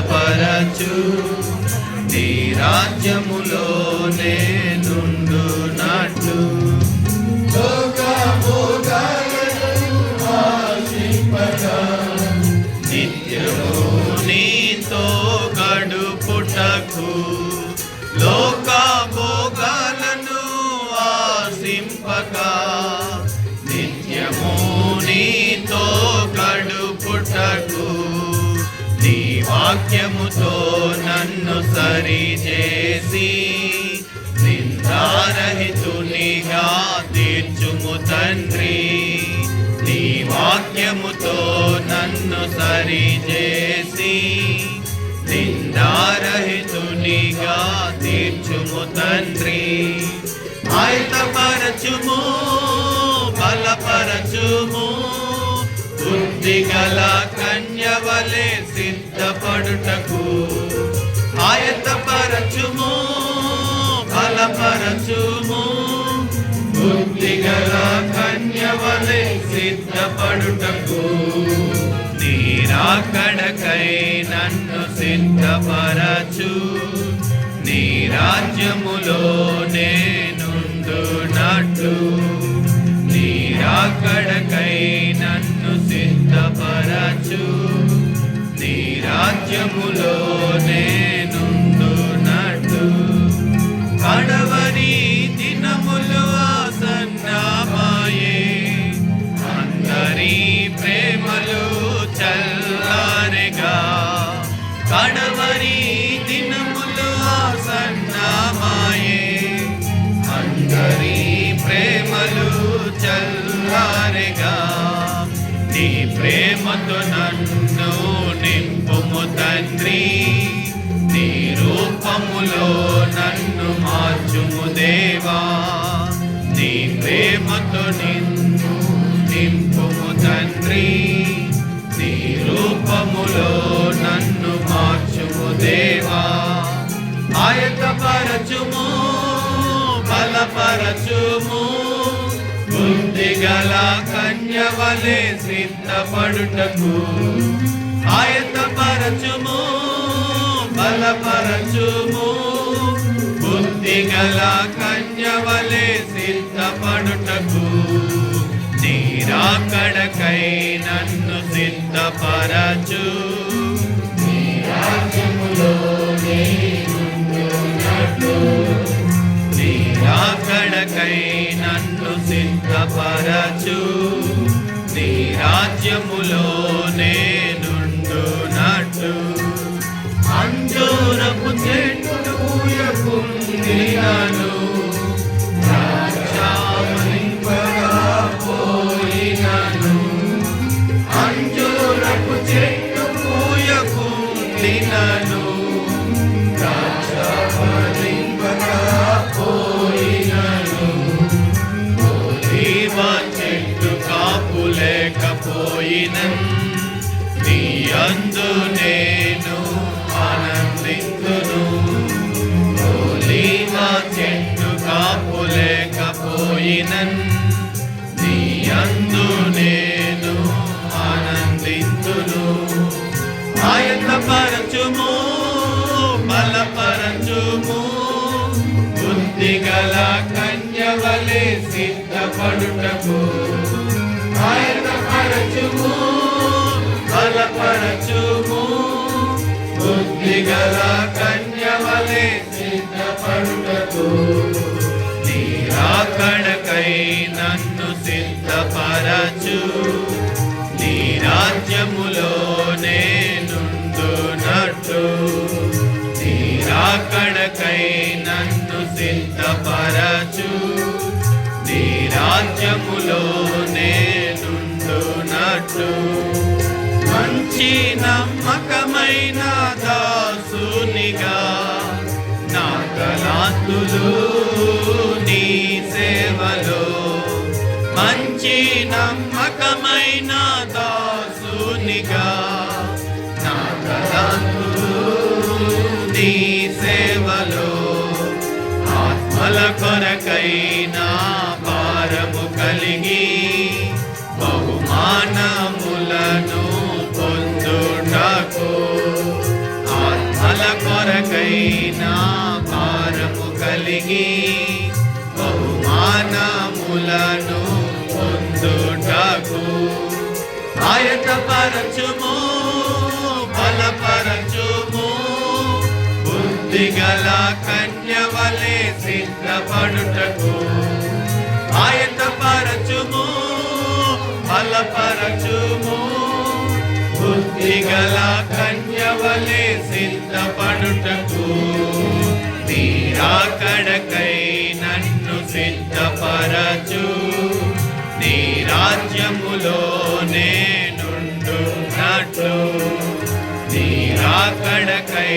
స్థిరపరచు నీ రాజ్యములో నేనుండునట్లు నిత్యము నీతో గడుపుటకు లోక భోగాలను వాక్యముతో నన్ను సరిచేసి నిందారహితునిగా తీర్చుము తండ్రి. నీ వాక్యముతో నన్ను సరిచేసి నిందారహితునిగా తీర్చుము తండ్రి. ఆయతపరచుము బుద్ధి కన్యవలే సిద్ధపడుటకు. ఆయతపరచుము బలపరచుము. బుద్ధి గల కన్యవలే సిద్ధపడుటకు. నీరాకడకై నన్ను సిద్ధపరచు. నీ రాజ్యములో నేనుండునట్లు రాజ్యములో నేనుండునట్లు కడవరి దినములు ఆసన్నమాయే. అందరి ప్రేమలు చల్లారెగా. కడవరి దినములు ఆసన్నమాయే. అందరి ప్రేమలు చల్లారెగా. నీ ప్రేమతో నన్ను నీ రూపములో నన్ను మార్చుము దేవా. నీ ప్రేమతో నిన్ను నింపుము తండ్రి. నీ రూపములో నన్ను మార్చుము దేవా. ఆయతపరచుము బలపరచుము. బుద్ధి గల కన్యవలే సిద్ధపడుటకు ఆయతపరచుము బలపరచుము. బుద్ధి గల కన్యవలే సిద్ధపడుటకు. నీరాకడకై నన్ను సిద్ధపరచు. బలపరచుము బలపరచుము బుద్ధి గల కన్యవలే సిద్ధపడుటకు. ఆయతపరచుము బలపరచుము బుద్ధి గల కన్యవలే సిద్ధపడుటకు. నీరాకడకై నన్ను సిద్ధపరచు. నీ రాజ్యములో నేనుండునట్లు. మంచి నమ్మకమైన దాసునిగా నా కళాతులు నీ సేవలో. మంచి నమ్మకమైన దాసునిగా నా కళాతులు నీ సేవలో. ఆత్మల కొరకైనా కలిగి బహుమానములను పొందుటకు కొరకైన భారము కలిగి బహుమానములను పొందుటకు ఆయతపరచుము బలపరచుము బుద్ధిగల కన్యవలే సిద్ధపడుటకు బలపరచుము బుద్ధిగల కన్యవలే సిద్ధపడుటకు. నీరాకడకై నన్ను సిద్ధపరచు. నీ రాజ్యములో నేనుండునట్లు నీరాకడకై